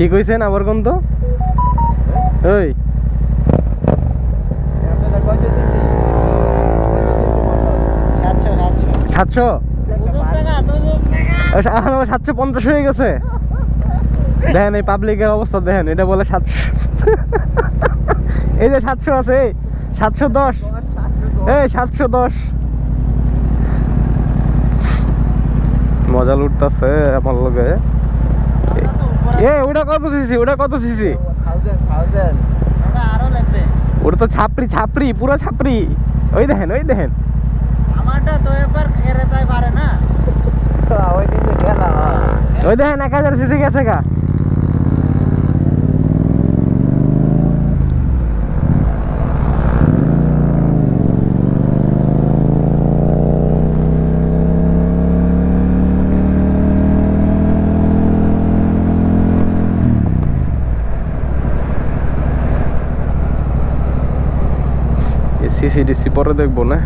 কি কইছেন আবার কোন তো? ওই। সাতশো? সাতশো পঞ্চাশ হয়ে গেছে। দেখেন এই পাবলিকের অবস্থা, দেখেন, এটা বলে সাতশো। এই যে সাতশো আছে সাতশো দশ। এই সাতশো দশ। মজা লুটতাছে আমার লগে। এ ওটা কত সিসি? ওটা কত সিসি? ওটা আরও লাগবে ওটা তো ছাপড়ি ছাপড়ি পুরো ছাপড়ি। ওই দেখেন ওই দেখেন। আমারটা তো এবার খেরে তাই পারে না। ওই দেখেন এক হাজার সিসি গেছে গা। সিসি ডিসি পরে দেখব না?